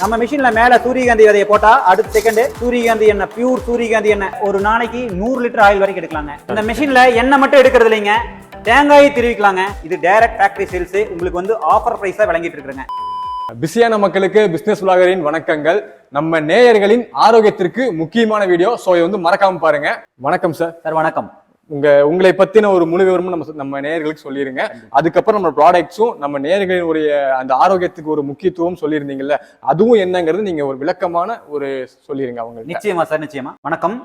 நம்ம மிஷின்ல மேல சூரியகாந்தி விதையை போட்டா அடுத்த செகண்ட் சூரியகாந்தி எண்ணெய் பியூர் சூரியகாந்தி எண்ணெய் ஒரு நாளைக்கு நூறு லிட்டர் ஆயில் வரைக்கும் எடுக்கலாங்க. இந்த மிஷின்ல எண்ணெய் மட்டும் எடுக்கிறது இல்லைங்க. தேங்காயை திருவிக்கலாங்க. இது டைரக்ட் ஃபேக்டரி சேல்ஸ் உங்களுக்கு வந்து ஆஃபர் பிரைஸா வழங்கிட்டு இருக்கிறேங்க பிஸியான மக்களுக்கு பிசினஸ் vlogger-இன் வணக்கங்கள். நம்ம நேயர்களின் ஆரோக்கியத்திற்கு முக்கியமான வீடியோ ஸோ இது வந்து மறக்காம பாருங்க. வணக்கம் சார் சார் வணக்கம். உங்க உங்களை பத்தின ஒரு முழு விவரமும் நம்ம நம்ம நேயர்களுக்கு சொல்லிருங்க. அதுக்கப்புறம் நம்ம ப்ராடக்ட்ஸும் நம்ம நேயர்களினுடைய அந்த ஆரோக்கியத்துக்கு ஒரு முக்கியத்துவம் சொல்லியிருந்தீங்கல்ல அதுவும் என்னங்கிறது நீங்க ஒரு விளக்கமான ஒரு சொல்லிருங்க அவங்களுக்கு நிச்சயமா சார் நிச்சயமா. வணக்கம்.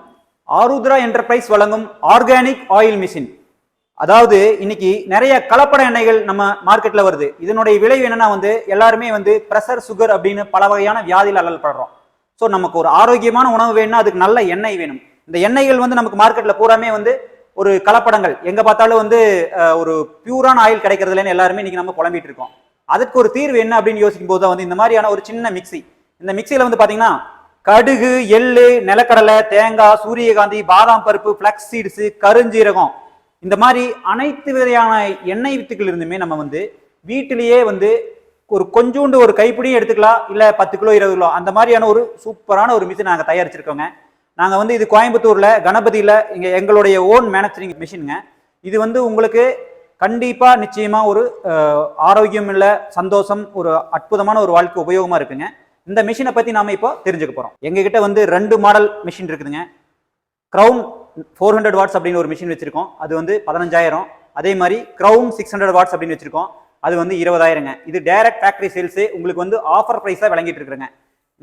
ஆருத்ரா என்டர்பிரைஸ் வழங்கும் ஆர்கானிக் ஆயில் மிஷின். அதாவது இன்னைக்கு நிறைய கலப்பட எண்ணெய்கள் நம்ம மார்க்கெட்ல வருது. இதனுடைய விளைவு என்னன்னா வந்து எல்லாருமே வந்து பிரஷர் சுகர் அப்படின்னு பல வகையான வியாதியில் அல்லல்படுறோம் ஸோ நமக்கு ஒரு ஆரோக்கியமான உணவு வேணும்னா அதுக்கு நல்ல எண்ணெய் வேணும். இந்த எண்ணெய்கள் வந்து நமக்கு மார்க்கெட்ல பூராமே வந்து ஒரு கலப்படங்கள். எங்க பார்த்தாலும் வந்து ஒரு பியூரான ஆயில் கிடைக்கிறதுலன்னு எல்லாருமே இன்னைக்கு நம்ம புலம்பிட்டு இருக்கோம். அதுக்கு ஒரு தீர்வு என்ன அப்படின்னு யோசிக்கும் போது தான் வந்து இந்த மாதிரியான ஒரு சின்ன மிக்ஸி இந்த மிக்சியில வந்து பாத்தீங்கன்னா கடுகு எள்ளு நிலக்கடலை தேங்காய் சூரியகாந்தி பாதாம் பருப்பு ஃபிளக்ஸ் சீட்ஸ் கருஞ்சீரகம். இந்த மாதிரி அனைத்து வகையான எண்ணெய் வித்துக்கள் இருந்துமே நம்ம வந்து வீட்டிலேயே வந்து ஒரு கொஞ்சோண்டு ஒரு கைப்பிடியும் எடுத்துக்கலாம். இல்ல பத்து கிலோ இருபது கிலோ அந்த மாதிரியான ஒரு சூப்பரான ஒரு மிஷின் நாங்க தயாரிச்சிருக்கோங்க. நாங்கள் வந்து இது கோயம்புத்தூரில் கணபதியில் இங்கே எங்களுடைய ஓன் மேனுஃபேக்சரிங் மிஷினுங்க இது வந்து உங்களுக்கு கண்டிப்பாக நிச்சயமாக ஒரு ஆரோக்கியம் இல்லை சந்தோஷம் ஒரு அற்புதமான ஒரு வாழ்க்கை உபயோகமாக இருக்குங்க. இந்த மிஷினை பற்றி நாம் இப்போ தெரிஞ்சுக்க போகிறோம் எங்ககிட்ட வந்து ரெண்டு மாடல் மிஷின் இருக்குதுங்க. க்ரௌன் ஃபோர் ஹண்ட்ரட் வாட்ஸ் அப்படின்னு ஒரு மிஷின் வச்சுருக்கோம். அது வந்து பதினஞ்சாயிரம். அதே மாதிரி க்ரௌன் சிக்ஸ் ஹண்ட்ரட் வாட்ஸ் அப்படின்னு வச்சுருக்கோம். அது வந்து இருபதாயிரங்க. இது டைரக்ட் ஃபேக்ட்ரி சேல்ஸு உங்களுக்கு வந்து ஆஃபர் ப்ரைஸாக வழங்கிட்டு இருக்கிறேங்க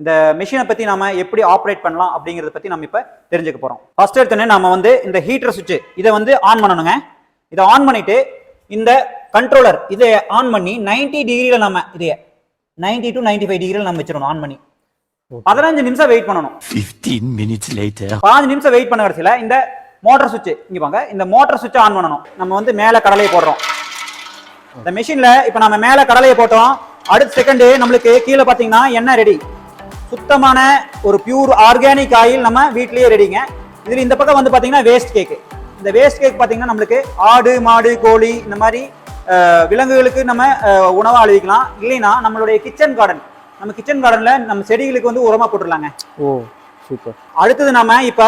இந்த மிஷினை பத்தி நாம எப்படி ஆப்ரேட் பண்ணலாம் அப்படிங்கறத பத்தி நம்ம இப்ப தெரிஞ்சுக்க போறோம். ஃபர்ஸ்ட் எடுத்தோடனே நாம வந்து இந்த ஹீட்டர் சுவிட்ச் இதை வந்து ஆன் பண்ணணுங்க. இதை ஆன் பண்ணிட்டு இந்த கண்ட்ரோலர் இதை ஆன் பண்ணி 90 டிகிரியில நம்ம இதைய 90 டு 95 ஃபைவ் டிகிரியில் நம்ம வச்சிடணும் ஆன் பண்ணி. பதினஞ்சு நிமிஷம் வெயிட் பண்ணணும். 15 minutes later. பாஞ்சு நிமிஷம் வெயிட் பண்ண கடைசியில் இந்த மோட்டார் சுவிட்ச் இங்க வாங்க இந்த மோட்டார் சுவிட்ச் ஆன் பண்ணணும். நம்ம வந்து மேல கடலையை போடுறோம். இந்த மிஷின்ல இப்ப நம்ம மேல கடலையை போட்டோம். அடுத்த செகண்ட் நம்மளுக்கு கீழே பாத்தீங்கன்னா எண்ணெய் ரெடி சுத்தமான ஒரு பியூர் ஆர்கானிக் ஆயில் நம்ம வீட்லயே ரெடிங்க இதுல இந்த பக்கம் வந்து பாத்தீங்கன்னா வேஸ்ட் கேக் இந்த வேஸ்ட் கேக் பாத்தீங்கன்னா நம்மளுக்கு ஆடு மாடு கோழி இந்த மாதிரி விலங்குகளுக்கு நம்ம உணவா அழிவிக்கலாம் இல்லைன்னா நம்மளுடைய கிச்சன் கார்டன் நம்ம கிச்சன் கார்டன்ல நம்ம செடிகளுக்கு வந்து உரமா போட்டுடலாங்க. ஓ சூப்பர் அடுத்தது நாம இப்ப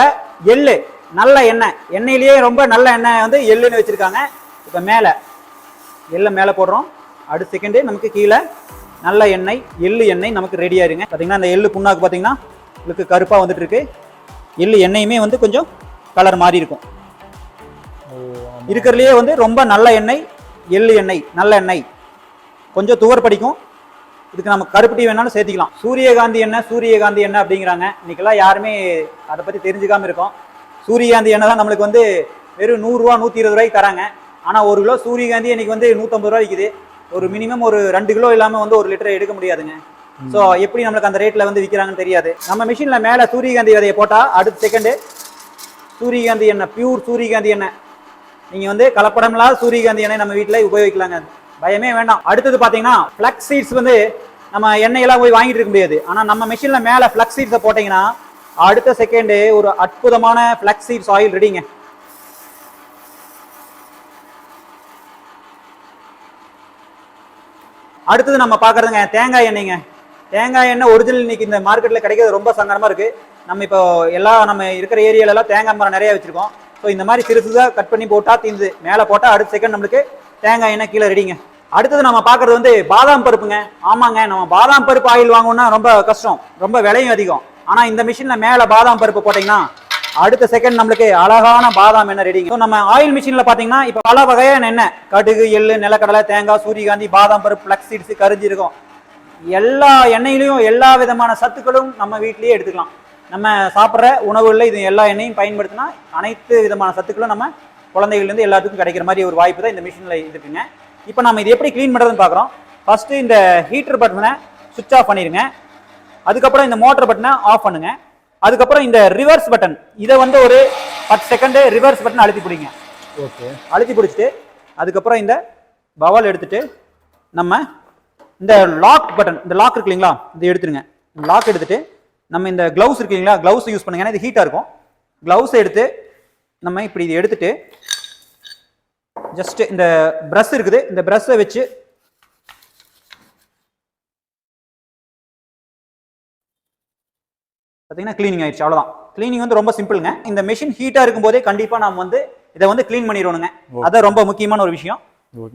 எள்ளு. நல்ல எண்ணெய். எண்ணெயிலேயே ரொம்ப நல்ல எண்ணெய் வந்து எள்ளுன்னு வச்சிருக்காங்க. இப்ப மேல. எள்ளை மேல போடுறோம். அடுத்த செகண்டு நமக்கு கீழே நல்ல எண்ணெய் எள்ளு எண்ணெய் நமக்கு ரெடியா இருங்க. பாத்தீங்கன்னா அந்த எள்ளு புண்ணாக்கு பாத்தீங்கன்னா உங்களுக்கு கருப்பா வந்துட்டு இருக்கு எள்ளு எண்ணெயுமே வந்து கொஞ்சம் கலர் மாறி இருக்கும். இருக்கிறதுலயே வந்து ரொம்ப நல்ல எண்ணெய் எள்ளு எண்ணெய் நல்ல எண்ணெய். கொஞ்சம் துவர் படிக்கும். இதுக்கு நம்ம கருப்பு டீ வேணாலும் சேர்த்திக்கலாம். சூரியகாந்தி எண்ணெய் சூரியகாந்தி எண்ணெய் அப்படிங்கிறாங்க. இன்னைக்கெல்லாம் யாருமே அதை பத்தி தெரிஞ்சுக்காம இருக்கோம். சூரியகாந்தி எண்ணெய் தான் நம்மளுக்கு வந்து வெறும் நூறுரூவா நூற்றி இருபது ரூபாய்க்கு தராங்க. ஆனால் ஒரு கிலோ சூரியகாந்தி இன்னைக்கு வந்து நூற்றம்பது ரூபா விற்குது ஒரு மினிமம் ஒரு ரெண்டு கிலோ இல்லாமல் வந்து ஒரு லிட்டர் எடுக்க முடியாதுங்க. ஸோ எப்படி நம்மளுக்கு அந்த ரேட்டில் வந்து விற்கிறாங்கன்னு தெரியாது. நம்ம மிஷினில் மேலே சூரியகாந்தி விதையை போட்டால் அடுத்த செகண்டு சூரியகாந்தி எண்ணெய் பியூர் சூரியகாந்தி எண்ணெய். நீங்க வந்து கலப்படம் இல்லாத சூரியகாந்தி எண்ணெய் நம்ம வீட்ல உபயோகிக்கலாங்க. பயமே வேண்டாம். அடுத்தது பாத்தீங்கன்னா ஃபிளக்ஸ் சீட்ஸ் வந்து நம்ம எண்ணெயெல்லாம் போய் வாங்கிட்டு இருக்க முடியாது. ஆனா நம்ம மிஷின்ல மேல ஃபிளக்ஸ் சீட்ஸை போட்டீங்கன்னா அடுத்த செகண்ட் ஒரு அற்புதமான ஃபிளக்ஸ் சீட்ஸ் ஆயில் ரெடிங்க அடுத்தது நம்ம பார்க்கறதுங்க தேங்காய் எண்ணெய்ங்க. தேங்காய் எண்ணெய் ஒரிஜினல் இன்னைக்கு இந்த மார்க்கெட்டில் கிடைக்கிறது ரொம்ப சங்கடமாக இருக்குது நம்ம இப்போ எல்லா நம்ம இருக்கிற ஏரியாலெல்லாம் தேங்காய் மரம் நிறைய வச்சுருக்கோம். ஸோ இந்த மாதிரி சிறுசுதாக கட் பண்ணி போட்டால் தீந்து மேலே போட்டால் அடுத்த செகண்ட் நம்மளுக்கு தேங்காய் எண்ணெய் கீழே ரெடிங்க அடுத்தது நம்ம பார்க்கறது வந்து பாதாம் பருப்புங்க. ஆமாங்க நம்ம பாதாம் பருப்பு ஆயில் வாங்கணும்னா ரொம்ப கஷ்டம். ரொம்ப விலையும் அதிகம். ஆனால் இந்த மிஷினில் மேலே பாதாம் பருப்பு போட்டிங்கன்னா அடுத்த செகண்ட் நம்மளுக்கு அழகான பாதாம் எண்ணெய் ரெடிங்க நம்ம ஆயில் மிஷின்ல பாத்தீங்கன்னா இப்ப பல வகையான எண்ணெய். கடுகு எள்ளு நிலக்கடலை தேங்காய் சூரியகாந்தி பாதாம் பருப்பு ஃப்ளக்ஸ் சீட்ஸ் கருஞ்சிருக்கும் எல்லா எண்ணெயிலையும் எல்லா விதமான சத்துக்களும் நம்ம வீட்லயே எடுத்துக்கலாம். நம்ம சாப்பிட்ற உணவுகளில் இது எல்லா எண்ணெயும் பயன்படுத்தினா அனைத்து விதமான சத்துக்களும் நம்ம குழந்தைகள்லேருந்து எல்லாத்துக்கும் கிடைக்கிற மாதிரி ஒரு வாய்ப்பு தான் இந்த மிஷினில் இருக்குங்க. இப்போ நம்ம இது எப்படி க்ளீன் பண்ணுறதுன்னு பார்க்குறோம் ஃபஸ்ட்டு இந்த ஹீட்டர் பட்டனை சுவிட்ச் ஆஃப் பண்ணிடுங்க அதுக்கப்புறம் இந்த மோட்டர் பட்டனை ஆஃப் பண்ணுங்கள் அதுக்கப்புறம் இந்த ரிவர்ஸ் பட்டன் இதை வந்து ஒரு பத்து செகண்டு ரிவர்ஸ் பட்டன் அழுத்தி பிடிங்க. ஓகே. அழுத்தி பிடிச்சிட்டு அதுக்கப்புறம் இந்த பவல் எடுத்துட்டு நம்ம இந்த லாக் பட்டன் இந்த லாக் இருக்கு இல்லைங்களா? இதை எடுத்துருங்க. லாக் எடுத்துட்டு நம்ம இந்த க்ளவுஸ் இருக்கு இல்லைங்களா? க்ளவுஸ் யூஸ் பண்ணுங்க ஏன்னா இது ஹீட்டாக இருக்கும். க்ளவுஸை எடுத்து நம்ம இப்படி இதை எடுத்துட்டு ஜஸ்ட் இந்த பிரஷ் இருக்குது. இந்த பிரஷ்ஷை வச்சு பார்த்தீங்கன்னா க்ளீனிங் ஆயிடுச்சு அவ்வளோதான் க்ளீனிங் வந்து ரொம்ப சிம்பிளுங்க இந்த மெஷின் ஹீட்டாக இருக்கும்போதே கண்டிப்பாக நாம் வந்து இதை வந்து க்ளீன் பண்ணிடணுங்க. அதான் ரொம்ப முக்கியமான ஒரு விஷயம்.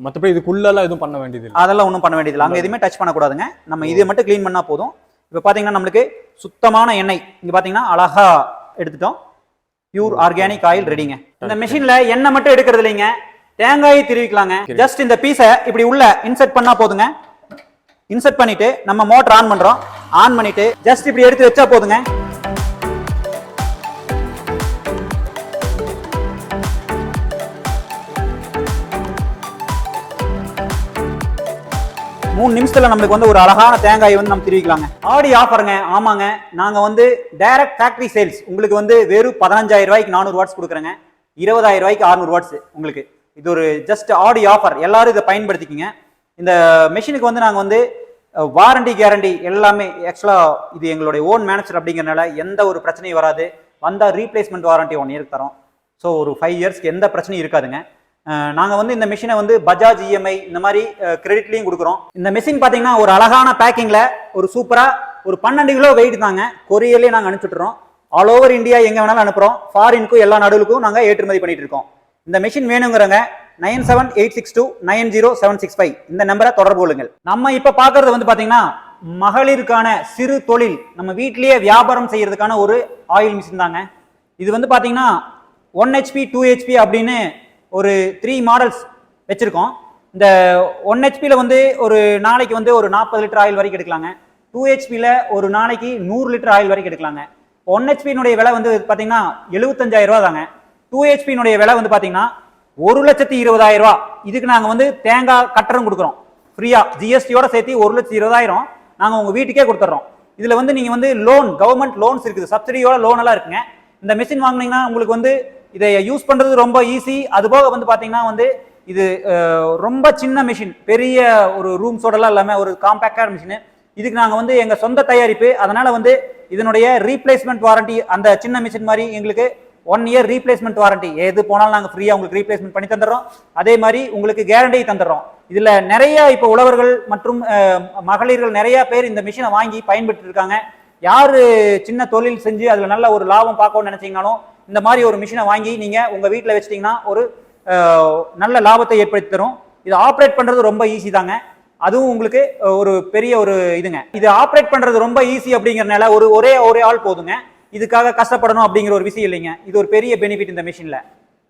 மற்றபடி இதுக்குள்ளெல்லாம் எதுவும் பண்ண வேண்டியது அதெல்லாம் ஒன்றும் பண்ண வேண்டியதில்லை அங்கே எதுவுமே டச் பண்ணக்கூடாதுங்க. நம்ம இதை மட்டும் க்ளீன் பண்ணால் போதும். இப்போ பார்த்தீங்கன்னா நம்மளுக்கு சுத்தமான எண்ணெய் இங்கே பார்த்தீங்கன்னா அழகா எடுத்துட்டோம். பியூர் ஆர்கானிக் ஆயில் ரெடிங்க இந்த மெஷின்ல எண்ணெய் மட்டும் எடுக்கிறது இல்லைங்க. தேங்காயை திருவிக்கலாங்க. ஜஸ்ட் இந்த பீஸை இப்படி உள்ள இன்சர்ட் பண்ணா போதுங்க. இன்சர்ட் பண்ணிட்டு நம்ம மோட்டர் ஆன் பண்றோம். ஆன் பண்ணிட்டு ஜஸ்ட் இப்படி எடுத்து வச்சா போதுங்க. மூணு நிமிஷத்துல நம்மளுக்கு வந்து ஒரு அழகான தேங்காய் வந்து நம்ம தெரிவிக்கலாங்க. ஆடி ஆஃபருங்க. ஆமாங்க. நாங்க வந்து டைரக்ட் ஃபேக்டரி சேல்ஸ் உங்களுக்கு வந்து வெறும் பதினஞ்சாயிரம் ரூபாய்க்கு நானூறு வாட்ஸ் கொடுக்குறேங்க. இருபதாயிரம் ரூபாய்க்கு அறுநூறு வாட்ஸ் உங்களுக்கு. இது ஒரு ஜஸ்ட் ஆடி ஆஃபர் எல்லாரும் இதை பயன்படுத்திக்கிங்க. இந்த மெஷினுக்கு வந்து நாங்கள் வந்து வாரண்டி கேரண்டி எல்லாமே ஆக்சுவலாக இது எங்களுடைய ஓன் மேனேஜர் அப்படிங்கிறனால எந்த ஒரு பிரச்சனையும் வராது. வந்தால் ரீப்ளேஸ்மெண்ட் வாரண்டி ஒன் இயருக்கு தரோம். ஸோ ஒரு ஃபைவ் இயர்ஸ்க்கு எந்த பிரச்சனையும் இருக்காதுங்க. நாங்கள் வந்து இந்த மிஷினை வந்து பஜாஜ் இஎம்ஐ இந்த மாதிரி கிரெடிட்லையும் கொடுக்குறோம். இந்த மிஷின் பார்த்தீங்கன்னா ஒரு அழகான பேக்கிங்கில் ஒரு சூப்பராக ஒரு பன்னெண்டு கிலோ வெயிட் தாங்க. கொரியர்லேயே நாங்கள் அனுப்பிச்சுட்றோம் ஆல் ஓவர் இந்தியா எங்கே வேணாலும் அனுப்புகிறோம் ஃபாரினுக்கும் எல்லா நாடுகளுக்கும் நாங்கள் ஏற்றுமதி பண்ணிட்டு இருக்கோம். இந்த மிஷின் வேணுங்கிறவங்க nine seven eight six two nine zero seven six five இந்த நம்பரை தொடர்பு கொள்ளுங்கள். நம்ம இப்போ பார்க்கறது வந்து பார்த்தீங்கன்னா மகளிருக்கான சிறு தொழில் நம்ம வீட்டிலேயே வியாபாரம் செய்கிறதுக்கான ஒரு ஆயில் மிஷின் தாங்க. இது வந்து பார்த்தீங்கன்னா ஒன் ஹெச்பி டூ ஹெச்பி அப்படின்னு ஒரு த்ரீ மாடல்ஸ் வச்சுருக்கோம். இந்த ஒன் ஹெச்பியில் வந்து ஒரு நாளைக்கு வந்து ஒரு நாற்பது லிட்டர் ஆயில் வரைக்கும் எடுக்கலாங்க. டூ ஹெச்பியில் ஒரு நாளைக்கு நூறு லிட்டர் ஆயில் வரைக்கும் எடுக்கலாங்க. ஒன் ஹெச்பியினுடைய விலை வந்து பார்த்தீங்கன்னா எழுபத்தஞ்சாயிரம் ரூபா தாங்க. டூ ஹெச்பியினுடைய விலை வந்து பார்த்தீங்கன்னா ஒரு லட்சத்தி இருபதாயிரம் ரூபா இதுக்கு நாங்கள் வந்து தேங்காய் கட்டரம் கொடுக்குறோம். ஃப்ரீயாக ஜிஎஸ்டியோட சேர்த்து ஒரு லட்சத்தி இருபதாயிரம் நாங்கள் உங்கள் வீட்டுக்கே கொடுத்துட்றோம் இதில் வந்து நீங்கள் வந்து லோன் கவர்மெண்ட் லோன்ஸ் இருக்குது. சப்சிடியோட லோன் எல்லாம் இருக்குங்க. இந்த மிஷின் வாங்குனீங்கன்னா உங்களுக்கு வந்து இதை யூஸ் பண்ணுறது ரொம்ப ஈஸி அது போக வந்து பார்த்தீங்கன்னா வந்து இது ரொம்ப சின்ன மிஷின் பெரிய ஒரு ரூம்ஸோடலாம் இல்லாமல் ஒரு காம்பேக்டான மிஷின் இதுக்கு நாங்கள் வந்து எங்கள் சொந்த தயாரிப்பு. அதனால் வந்து இதனுடைய ரீப்ளேஸ்மெண்ட் வாரண்டி அந்த சின்ன மிஷின் மாதிரி எங்களுக்கு ஒன் இயர் ரீப்ளேஸ்மெண்ட் வாரண்டி எது போனாலும் நாங்கள் ஃப்ரீயாக உங்களுக்கு ரீப்ளேஸ்மெண்ட் பண்ணி தந்துடுறோம். அதே மாதிரி உங்களுக்கு கேரண்டி தந்துடுறோம். இதில் நிறைய இப்போ உழவர்கள் மற்றும் மகளிர்கள் நிறைய பேர் இந்த மிஷினை வாங்கி பயன்பெற்று இருக்காங்க யாரு சின்ன தொழில் செஞ்சு அதில் நல்ல ஒரு லாபம் பார்க்கணும்னு நினைச்சீங்கனாலும் இந்த மாதிரி ஒரு மிஷினை வாங்கி நீங்கள் உங்கள் வீட்டில் வச்சிட்டிங்கன்னா ஒரு நல்ல லாபத்தை ஏற்படுத்தி தரும். இது ஆப்ரேட் பண்ணுறது ரொம்ப ஈஸி தாங்க. அதுவும் உங்களுக்கு ஒரு பெரிய ஒரு இதுங்க. இது ஆப்ரேட் பண்ணுறது ரொம்ப ஈஸி அப்படிங்கறனால ஒரு ஒரே ஒரே ஆள் போதுங்க. இதுக்காக கஷ்டப்படணும் அப்படிங்கிற ஒரு விஷயம் இல்லைங்க. இது ஒரு பெரிய பெனிஃபிட் இந்த மிஷினில்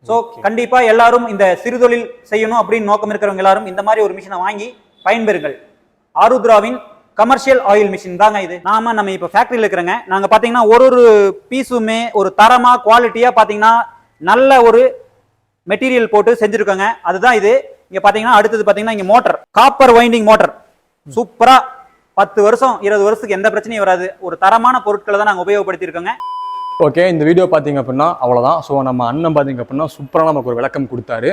ஸோ கண்டிப்பா எல்லாரும் இந்த சிறுதொழில் செய்யணும் அப்படின்னு நோக்கம் இருக்கிறவங்க எல்லாரும் இந்த மாதிரி ஒரு மிஷினை வாங்கி பயன்பெறுங்கள். ஆருத்ராவின் கமர்ஷியல் ஆயில் மிஷின் தாங்க இது. நாம நம்ம இப்போ ஃபேக்டரியில் இருக்கிறங்க நாங்க பாத்தீங்கன்னா ஒரு ஒரு பீஸுமே ஒரு தரமா குவாலிட்டியா பாத்தீங்கன்னா நல்ல ஒரு மெட்டீரியல் போட்டு செஞ்சிருக்கோங்க. அதுதான் இது. இங்க பாத்தீங்கன்னா அடுத்தது பாத்தீங்கன்னா இங்க மோட்டர் காப்பர் வைண்டிங் மோட்டர் சூப்பரா பத்து வருஷம் இருபது வருஷத்துக்கு எந்த பிரச்சனையும் வராது. ஒரு தரமான பொருட்களை தான் நாங்க உபயோகப்படுத்தி இருக்கோங்க ஓகே இந்த வீடியோ பார்த்தீங்க அப்படின்னா அவ்வளோதான் ஸோ நம்ம அண்ணன் பார்த்தீங்க அப்படின்னா சூப்பராக நமக்கு ஒரு விளக்கம் கொடுத்தாரு.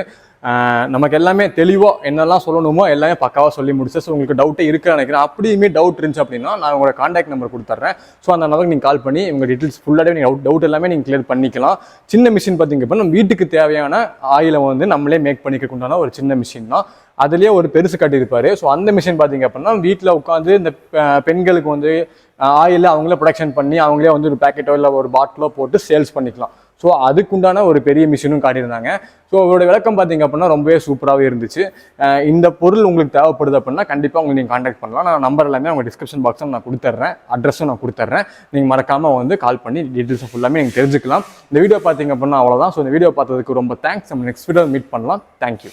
நமக்கு எல்லாமே தெளிவாக என்னெல்லாம் சொல்லணுமோ எல்லாமே பக்காவாக சொல்லி முடிச்சு ஸோ உங்களுக்கு டவுட்டே இருக்குன்னு நினைக்கிறேன். அப்படியுமே டவுட் இருந்துச்சு அப்படின்னா நான் உங்களோட காண்டாக்ட் நம்பர் கொடுத்துட்றேன். ஸோ அந்த நம்பருக்கு நீங்கள் கால் பண்ணி உங்கள் டீட்டெயில்ஸ் ஃபுல்லாகவே நீங்கள் டவுட் டவுட் எல்லாமே நீங்கள் கிளியர் பண்ணிக்கலாம். சின்ன மிஷின் பார்த்தீங்க அப்படின்னா நம்ம வீட்டுக்கு தேவையான ஆயிலை வந்து நம்மளே மேக் பண்ணிக்க ஒரு சின்ன மிஷின் தான். அதுலேயே ஒரு பெருசு கட்டியிருப்பார். ஸோ அந்த மிஷின் பார்த்தீங்க அப்படின்னா வீட்டில் உட்காந்து இந்த பெண்களுக்கு வந்து ஆயில் அவங்களே ப்ரொடக்ஷன் பண்ணி அவங்களே வந்து ஒரு பேக்கெட்டோ இல்லை ஒரு பாட்டிலோ போட்டு சேல்ஸ் பண்ணிக்கலாம். ஸோ அதுக்குண்டான ஒரு பெரிய மிஷினும் காட்டியிருந்தாங்க. ஸோ அவரோட விளக்கம் பார்த்தீங்க அப்படின்னா ரொம்பவே சூப்பராகவே இருந்துச்சு. இந்த பொருள் உங்களுக்கு தேவைப்படுது அப்படின்னா கண்டிப்பாக உங்களுக்கு நீங்கள் காண்டாக்ட் பண்ணலாம். நான் நம்பர் எல்லாமே உங்கள் டிஸ்கிரிப்ஷன் பாக்ஸும் நான் கொடுத்துட்றேன். அட்ரஸும் நான் கொடுத்துட்றேன். நீங்கள் மறக்காமல் வந்து கால் பண்ணி டீட்டெயில்ஸ் ஃபுல்லாமே நீங்கள் தெரிஞ்சுக்கலாம். இந்த வீடியோ பார்த்தீங்க அப்படின்னா அவ்வளோதான் ஸோ இந்த வீடியோ பார்த்ததுக்கு ரொம்ப தேங்க்ஸ் நம்ம நெக்ஸ்ட் வீடியோ மீட் பண்ணலாம். Thank you